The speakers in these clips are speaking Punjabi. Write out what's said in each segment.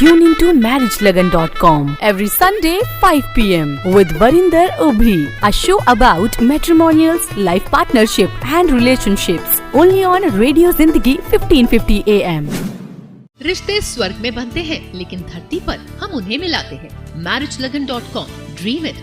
Tune into marriagelagan.com every Sunday 5 pm with Varinder Ubhi, a show about matrimonials, life partnership and relationships. Only on Radio Zindagi 1550 AM. रिश्ते स्वर्ग में बनते हैं लेकिन धरती पर हम उन्हें मिलाते हैं marriage Lagan dot com dream it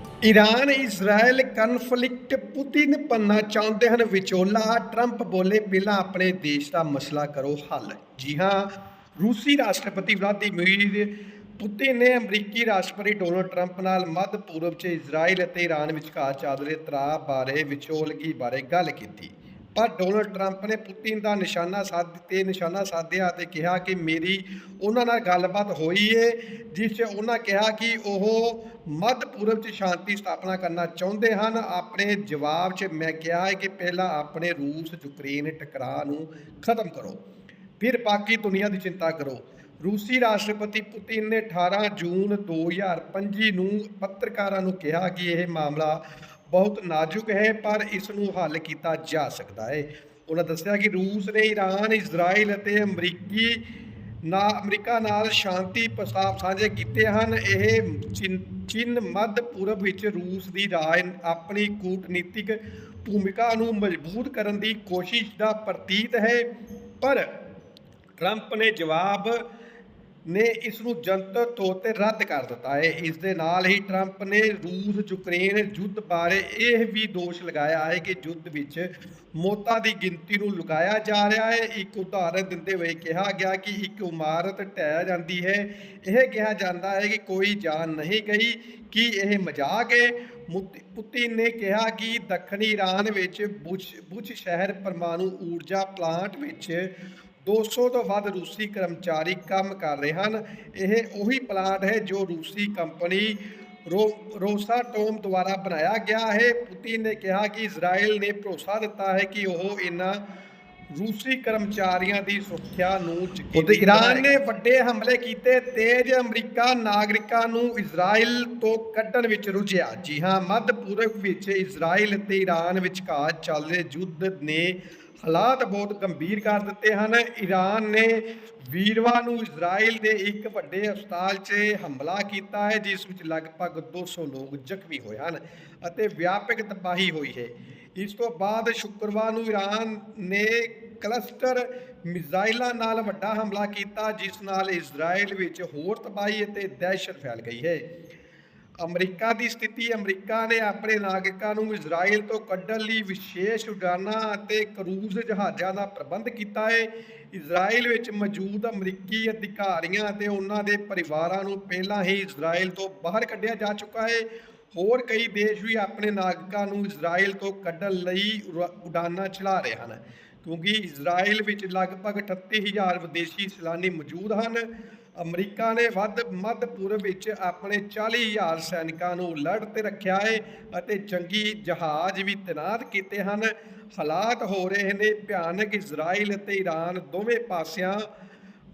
Iran Israel conflict Putin ਪੰਨਾ ਚਾਹੁੰਦੇ ਹਨ, ਵਿਚੋਲਾ, ਟਰੰਪ ਬੋਲੇ, ਪਹਿਲਾਂ ਆਪਣੇ ਦੇਸ਼ ਦਾ ਮਸਲਾ ਕਰੋ, ਹੱਲ। ਜੀ ਹਾਂ, ਰੂਸੀ ਰਾਸ਼ਟਰਪਤੀ ਵਲਾਦੀਮੀਰ ਪੁਤਿਨ ਨੇ ਅਮਰੀਕੀ ਰਾਸ਼ਟਰਪਤੀ ਡੋਨਲਡ ਟਰੰਪ ਨਾਲ ਮੱਧ ਪੂਰਬ 'ਚ ਇਜ਼ਰਾਈਲ ਅਤੇ ਈਰਾਨ ਵਿਚਕਾਰ ਚੱਲ ਰਹੇ ਤਣਾਅ ਬਾਰੇ ਵਿਚੋਲਗੀ ਬਾਰੇ ਗੱਲ ਕੀਤੀ। ਪਰ ਡੋਨਲਡ ਟਰੰਪ ਨੇ ਪੁਤਿਨ ਦਾ ਨਿਸ਼ਾਨਾ ਸਾਧ ਤੇ ਨਿਸ਼ਾਨਾ ਸਾਧਿਆ ਅਤੇ ਕਿਹਾ ਕਿ ਮੇਰੀ ਉਹਨਾਂ ਨਾਲ ਗੱਲਬਾਤ ਹੋਈ ਏ, ਜਿਸ 'ਚ ਉਹਨਾਂ ਕਿਹਾ ਕਿ ਉਹ ਮੱਧ ਪੂਰਬ 'ਚ ਸ਼ਾਂਤੀ ਸਥਾਪਨਾ ਕਰਨਾ ਚਾਹੁੰਦੇ ਹਨ। ਆਪਣੇ ਜਵਾਬ 'ਚ ਮੈਂ ਕਿਹਾ ਹੈ ਕਿ ਪਹਿਲਾਂ ਆਪਣੇ ਰੂਸ, ਯੂਕਰੇਨ ਟਕਰਾਅ ਨੂੰ ਖਤਮ ਕਰੋ, ਫਿਰ ਬਾਕੀ ਦੁਨੀਆ ਦੀ ਚਿੰਤਾ ਕਰੋ। ਰੂਸੀ ਰਾਸ਼ਟਰਪਤੀ ਪੁਤਿਨ ਨੇ 18 ਜੂਨ 2025 ਨੂੰ ਪੱਤਰਕਾਰਾਂ ਨੂੰ ਕਿਹਾ ਕਿ ਇਹ ਮਾਮਲਾ ਬਹੁਤ ਨਾਜ਼ੁਕ ਹੈ, ਪਰ ਇਸ ਨੂੰ ਹੱਲ ਕੀਤਾ ਜਾ ਸਕਦਾ ਹੈ। ਉਹਨਾਂ ਦੱਸਿਆ ਕਿ ਰੂਸ ਨੇ ਈਰਾਨ ਇਜ਼ਰਾਈਲ ਅਤੇ ਅਮਰੀਕੀ ਨਾ, ਅਮਰੀਕਾ ਨਾਲ ਸ਼ਾਂਤੀ ਪ੍ਰਸਤਾਵ ਸਾਂਝੇ ਕੀਤੇ ਹਨ। ਇਹ ਚਿਨ- ਚੀਨ ਮੱਧ ਪੂਰਬ ਵਿੱਚ ਰੂਸ ਦੀ ਰਾਜ ਆਪਣੀ ਕੂਟਨੀਤਿਕ ਭੂਮਿਕਾ ਨੂੰ ਮਜ਼ਬੂਤ ਕਰਨ ਦੀ ਕੋਸ਼ਿਸ਼ ਦਾ ਪ੍ਰਤੀਤ ਹੈ, ਪਰ ਟਰੰਪ ਨੇ ਜਵਾਬ ਨੇ ਇਸ ਨੂੰ ਜਨਤਕ ਤੌਰ ਤੇ ਰੱਦ ਕਰ ਦਿੱਤਾ। ਹੈ ਇਸ ਦੇ ਨਾਲ ਹੀ ਟਰੰਪ ਨੇ ਰੂਸ, ਯੂਕਰੇਨ ਯੁੱਧ ਬਾਰੇ ਇਹ ਵੀ ਦੋਸ਼ ਲਗਾਇਆ ਹੈ ਕਿ ਯੁੱਧ ਵਿੱਚ ਮੌਤਾਂ ਦੀ ਗਿਣਤੀ ਨੂੰ ਲੁਕਾਇਆ ਜਾ ਰਿਹਾ ਹੈ। ਇੱਕ ਉਦਾਹਰਨ ਦਿੰਦੇ ਹੋਏ ਕਿਹਾ ਗਿਆ ਕਿ ਇੱਕ ਇਮਾਰਤ ਢਹਿ ਜਾਂਦੀ ਹੈ। ਇਹ ਕਿਹਾ ਜਾਂਦਾ ਹੈ ਕਿ ਕੋਈ ਜਾਨ ਨਹੀਂ ਗਈ, ਕਿ ਇਹ ਮਜ਼ਾਕ ਹੈ? ਮੁਤ- ਪੁਤਿਨ ਨੇ ਕਿਹਾ ਕਿ ਦੱਖਣੀ ਈਰਾਨ ਵਿੱਚ ਬੁਸ਼ ਬੁਸ਼ ਸ਼ਹਿਰ ਪਰਮਾਣੂ ਊਰਜਾ ਪਲਾਂਟ ਵਿੱਚ 200 ਤੋਂ ਵੱਧ ਰੂਸੀ ਕਰਮਚਾਰੀ ਕੰਮ ਕਰ ਰਹੇ ਹਨ। ਇਹ ਉਹੀ ਪਲਾਂਟ ਹੈ ਜੋ ਰੂਸੀ ਕੰਪਨੀ ਰੋਸਾਟੋਮ ਦੁਆਰਾ ਬਣਾਇਆ ਗਿਆ ਹੈ। ਪੁਤਿਨ ਨੇ ਕਿਹਾ ਕਿ ਇਜ਼ਰਾਈਲ ਨੇ ਭਰੋਸਾ ਦਿੱਤਾ ਹੈ ਕਿ ਉਹ ਇਹਨਾਂ ਰੂਸੀ ਕਰਮਚਾਰੀਆਂ ਦੀ ਸੁਰੱਖਿਆ ਨੂੰ ਯਕੀਨੀ ਈਰਾਨ ਨੇ ਵੱਡੇ ਹਮਲੇ ਕੀਤੇ ਤੇਜ ਅਮਰੀਕਾ ਨਾਗਰਿਕਾਂ ਨੂੰ ਇਜ਼ਰਾਈਲ ਤੋਂ ਕੱਢਣ ਵਿੱਚ ਰੁਝਿਆ। ਜੀ ਹਾਂ ਮੱਧ ਪੂਰਬ ਵਿੱਚ ਇਜ਼ਰਾਈਲ ਅਤੇ ਈਰਾਨ ਵਿਚਕਾਰ ਚੱਲ ਰਹੇ ਯੁੱਧ ਨੇ ਹਾਲਾਤ ਬਹੁਤ ਗੰਭੀਰ ਕਰ ਦਿੱਤੇ ਹਨ। ਈਰਾਨ ਨੇ ਵੀਰਵਾਰ ਨੂੰ ਇਜ਼ਰਾਈਲ ਦੇ ਇੱਕ ਵੱਡੇ ਹਸਪਤਾਲ 'ਚ ਹਮਲਾ ਕੀਤਾ ਹੈ, ਜਿਸ ਵਿੱਚ ਲਗਭਗ 200 ਲੋਕ ਜ਼ਖਮੀ ਹੋਏ ਹਨ ਅਤੇ ਵਿਆਪਕ ਤਬਾਹੀ ਹੋਈ ਹੈ। ਇਸ ਤੋਂ ਬਾਅਦ ਸ਼ੁੱਕਰਵਾਰ ਨੂੰ ਈਰਾਨ ਨੇ ਕਲਸਟਰ ਮਿਜ਼ਾਈਲਾਂ ਨਾਲ ਵੱਡਾ ਹਮਲਾ ਕੀਤਾ, ਜਿਸ ਨਾਲ ਇਜ਼ਰਾਈਲ ਵਿੱਚ ਹੋਰ ਤਬਾਹੀ ਅਤੇ ਦਹਿਸ਼ਤ ਫੈਲ ਗਈ ਹੈ। ਅਮਰੀਕਾ ਦੀ ਸਥਿਤੀ, ਅਮਰੀਕਾ ਨੇ ਆਪਣੇ ਨਾਗਰਿਕਾਂ ਨੂੰ ਇਜ਼ਰਾਈਲ ਤੋਂ ਕੱਢਣ ਲਈ ਵਿਸ਼ੇਸ਼ ਉਡਾਨਾਂ ਅਤੇ ਕਰੂਜ਼ ਜਹਾਜ਼ਾਂ ਦਾ ਪ੍ਰਬੰਧ ਕੀਤਾ ਹੈ ਇਜ਼ਰਾਈਲ ਵਿੱਚ ਮੌਜੂਦ ਅਮਰੀਕੀ ਅਧਿਕਾਰੀਆਂ ਅਤੇ ਉਹਨਾਂ ਦੇ ਪਰਿਵਾਰਾਂ ਨੂੰ ਪਹਿਲਾਂ ਹੀ ਇਜ਼ਰਾਈਲ ਤੋਂ ਬਾਹਰ ਕੱਢਿਆ ਜਾ ਚੁੱਕਾ ਹੈ ਹੋਰ ਕਈ ਦੇਸ਼ ਵੀ ਆਪਣੇ ਨਾਗਰਿਕਾਂ ਨੂੰ ਇਜ਼ਰਾਈਲ ਤੋਂ ਕੱਢਣ ਲਈ ਉਡਾਨਾਂ ਚਲਾ ਰਹੇ ਹਨ, ਕਿਉਂਕਿ ਇਜ਼ਰਾਈਲ ਵਿੱਚ ਲਗਭਗ 38000 ਵਿਦੇਸ਼ੀ ਸੈਲਾਨੀ ਮੌਜੂਦ ਹਨ। ਅਮਰੀਕਾ ਨੇ ਵੱਧ ਮੱਧ ਪੂਰਬ ਵਿੱਚ ਆਪਣੇ 40000 ਸੈਨਿਕਾਂ ਨੂੰ ਲੜ ਤੇ ਰੱਖਿਆ ਹੈ ਅਤੇ ਚੰਗੀ ਜਹਾਜ਼ ਵੀ ਤੈਨਾਤ ਕੀਤੇ ਹਨ। ਹਾਲਾਤ ਹੋ ਰਹੇ ਨੇ ਭਿਆਨਕ। ਇਜ਼ਰਾਈਲ ਅਤੇ ਈਰਾਨ ਦੋਵੇਂ ਪਾਸਿਆਂ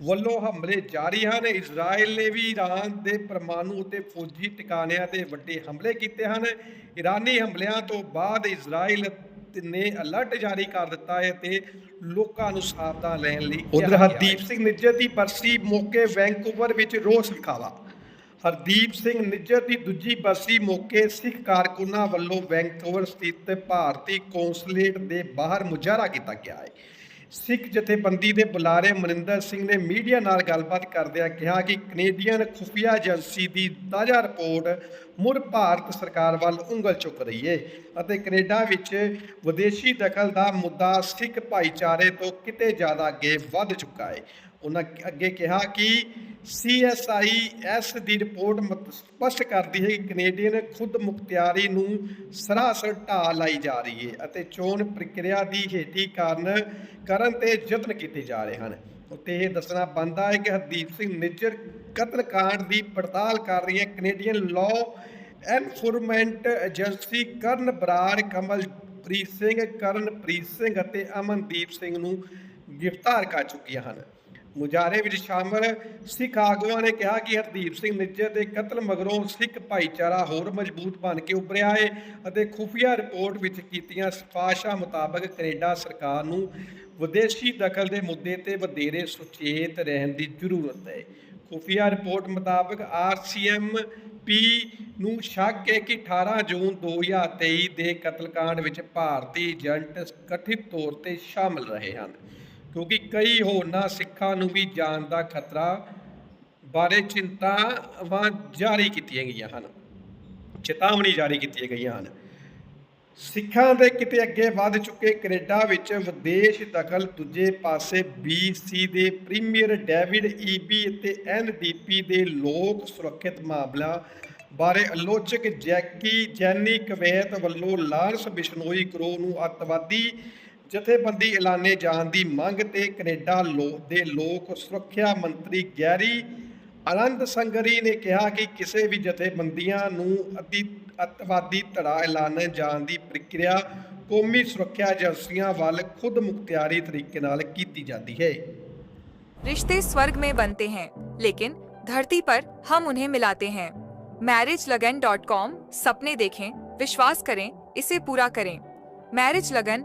ਵੱਲੋਂ ਹਮਲੇ ਜਾਰੀ ਹਨ। ਇਜ਼ਰਾਈਲ ਨੇ ਵੀ ਈਰਾਨ ਦੇ ਪਰਮਾਣੂ ਅਤੇ ਫੌਜੀ ਟਿਕਾਣਿਆਂ ਤੇ ਵੱਡੇ ਹਮਲੇ ਕੀਤੇ ਹਨ। ਈਰਾਨੀ ਹਮਲਿਆਂ ਤੋਂ ਬਾਅਦ ਇਜ਼ਰਾਈਲ ਨੇ ਅਲਰਟ ਜਾਰੀ ਕਰ ਦਿੱਤਾ ਹੈ ਤੇ ਲੋਕਾਂ ਨੂੰ ਸਾਵਧਾਨ ਰਹਿਣ ਲਈ ਉਧਰ ਹਰਦੀਪ ਸਿੰਘ ਨਿੱਜਰ ਦੀ ਬਰਸੀ ਮੌਕੇ ਵੈਂਕੂਵਰ ਵਿੱਚ ਰੋਸ ਵਿਖਾਵਾ। ਹਰਦੀਪ ਸਿੰਘ ਨਿੱਜਰ ਦੀ ਦੂਜੀ ਬਰਸੀ ਮੌਕੇ ਸਿੱਖ ਕਾਰਕੁਨਾਂ ਵੱਲੋਂ ਵੈਂਕੂਵਰ ਸਥਿਤ ਭਾਰਤੀ ਕੌਂਸਲੇਟ ਦੇ ਬਾਹਰ ਮੁਜ਼ਾਹਰਾ ਕੀਤਾ ਗਿਆ ਹੈ। ਸਿੱਖ ਜਥੇਬੰਦੀ ਦੇ ਬੁਲਾਰੇ ਮਨਿੰਦਰ ਸਿੰਘ ਨੇ ਮੀਡੀਆ ਨਾਲ ਗੱਲਬਾਤ ਕਰਦਿਆਂ ਕਿਹਾ ਕਿ ਕੈਨੇਡੀਅਨ ਖੁਫੀਆ ਏਜੰਸੀ ਦੀ ਤਾਜ਼ਾ ਰਿਪੋਰਟ ਮੁੜ ਭਾਰਤ ਸਰਕਾਰ ਵੱਲ ਉਂਗਲ ਚੁੱਕ ਰਹੀ ਹੈ ਅਤੇ ਕੈਨੇਡਾ ਵਿੱਚ ਵਿਦੇਸ਼ੀ ਦਖਲ ਦਾ ਮੁੱਦਾ ਸਿੱਖ ਭਾਈਚਾਰੇ ਤੋਂ ਕਿਤੇ ਜ਼ਿਆਦਾ ਅੱਗੇ ਵੱਧ ਚੁੱਕਾ ਹੈ ਉਹਨਾਂ ਅੱਗੇ ਕਿਹਾ ਕਿ CSIS ਦੀ ਰਿਪੋਰਟ ਮਤ- ਸਪਸ਼ਟ ਕਰਦੀ ਹੈ ਕਿ ਕੈਨੇਡੀਅਨ ਖੁਦ ਮੁਖਤਿਆਰੀ ਨੂੰ ਸਰਾਸਰ ਢਾਹ ਲਾਈ ਜਾ ਰਹੀ ਹੈ ਅਤੇ ਚੋਣ ਪ੍ਰਕਿਰਿਆ ਦੀ ਹੇਠੀ ਕਾਰਨ ਕਰਨ ਤੇ ਯਤਨ ਕੀਤੇ ਜਾ ਰਹੇ ਹਨ। ਉੱਤੇ ਇਹ ਦੱਸਣਾ ਬਣਦਾ ਹੈ ਕਿ ਹਰਦੀਪ ਸਿੰਘ ਨਿੱਜਰ ਕਤਲकांड ਦੀ ਪੜਤਾਲ ਕਰ ਰਹੀ ਹੈ ਕੈਨੇਡੀਅਨ ਲਾਅ ਐਨਫੋਰਮੈਂਟ ਏਜੰਸੀ ਕਰਨ ਬਰਾੜ ਕਮਲਪ੍ਰੀਤ ਸਿੰਘ, ਕਰਨਪ੍ਰੀਤ ਸਿੰਘ ਅਤੇ ਅਮਨਦੀਪ ਸਿੰਘ ਨੂੰ ਗ੍ਰਿਫਤਾਰ ਕਰ ਚੁੱਕੀਆਂ ਹਨ। ਮੁਜ਼ਾਹਰੇ ਵਿੱਚ ਸ਼ਾਮਲ ਸਿੱਖ ਆਗੂਆਂ ਨੇ ਕਿਹਾ ਕਿ ਹਰਦੀਪ ਸਿੰਘ ਨਿੱਜਰ ਦੇ ਕਤਲ ਮਗਰੋਂ ਸਿੱਖ ਭਾਈਚਾਰਾ ਹੋਰ ਮਜ਼ਬੂਤ ਬਣ ਕੇ ਉੱਭਰਿਆ ਹੈ ਅਤੇ ਖੁਫੀਆ ਰਿਪੋਰਟ ਵਿੱਚ ਕੀਤੀਆਂ ਸਿਫਾਰਸ਼ਾਂ ਮੁਤਾਬਕ ਕੈਨੇਡਾ ਸਰਕਾਰ ਨੂੰ ਵਿਦੇਸ਼ੀ ਦਖਲ ਦੇ ਮੁੱਦੇ ਤੇ ਵਧੇਰੇ ਸੁਚੇਤ ਰਹਿਣ ਦੀ ਜ਼ਰੂਰਤ ਹੈ। ਖੁਫੀਆ ਰਿਪੋਰਟ ਮੁਤਾਬਕ ਆਰਸੀਐਮ ਪੀ ਨੂੰ ਸ਼ੱਕ ਹੈ ਕਿ 18 ਜੂਨ 2023 ਦੇ ਕਤਲकांड ਵਿੱਚ ਭਾਰਤੀ ਏਜੰਟ ਕਥਿਤ ਤੌਰ ਤੇ ਸ਼ਾਮਲ ਰਹੇ ਹਨ। ਕਿਉਂਕਿ ਕਈ ਹੋਰਨਾਂ ਸਿੱਖਾਂ ਨੂੰ ਵੀ ਜਾਨ ਦਾ ਖਤਰਾ ਬਾਰੇ ਚਿੰਤਾਵਾਂ ਜਾਰੀ ਕੀਤੀਆਂ ਗਈਆਂ ਹਨ, ਚੇਤਾਵਨੀ ਜਾਰੀ ਕੀਤੀਆਂ ਗਈਆਂ ਹਨ। ਸਿੱਖਾਂ ਦੇ ਕਿਤੇ ਅੱਗੇ ਵੱਧ ਚੁੱਕੇ ਕੈਨੇਡਾ ਵਿੱਚ ਵਿਦੇਸ਼ ਦਖਲ ਦੂਜੇ ਪਾਸੇ BC ਦੇ ਪ੍ਰੀਮੀਅਰ ਡੇਵਿਡ ਈਬੀ ਅਤੇ ਐਨਡੀਪੀ ਦੇ ਲੋਕ ਸੁਰੱਖਿਅਤ ਮਾਮਲਾ ਬਾਰੇ ਆਲੋਚਕ ਜੈਕੀ ਜੈਨੀ ਕਵੈਤ ਵੱਲੋਂ ਲਾਰਸ ਬਿਸ਼ਨੋਈ ਕਰੋ ਨੂੰ ਅੱਤਵਾਦੀ ਜਥੇਬੰਦੀ ਐਲਾਨੇ ਜਾਣ ਦੀ ਮੰਗ ਤੇ ਕੈਨੇਡਾ ਲੋ ਦੇ ਲੋਕ ਸੁਰੱਖਿਆ ਮੰਤਰੀ ਗੈਰੀ ਆਨੰਦ ਸੰਗਰੀ ਨੇ ਕਿਹਾ ਕਿ ਕਿਸੇ ਵੀ ਜਥੇਬੰਦੀਆਂ ਨੂੰ ਅਤੀ ਅੱਤਵਾਦੀ ਧੜਾ ਐਲਾਨੇ ਜਾਣ ਦੀ ਪ੍ਰਕਿਰਿਆ ਕੌਮੀ ਸੁਰੱਖਿਆ ਏਜੰਸੀਆਂ ਵੱਲ ਖੁਦ ਮੁਖਤਿਆਰੀ ਤਰੀਕੇ ਨਾਲ ਕੀਤੀ ਜਾਂਦੀ ਹੈ रिश्ते स्वर्ग में बनते हैं लेकिन धरती पर हम उन्हें मिलाते हैं मैरिज लगन डॉट कॉम सपने देखें विश्वास करें इसे पूरा करें मैरिज लगन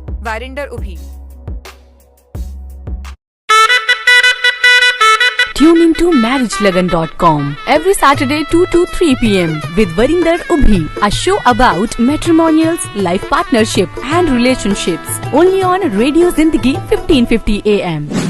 ਵਾਰਿੰਦਰ ਉਭੀ Tune into marriagelagan.com every Saturday 2 to 3 p.m. with Varinder Ubhi, a show about matrimonials, life partnership and relationships. Only on Radio Zindagi 1550 AM.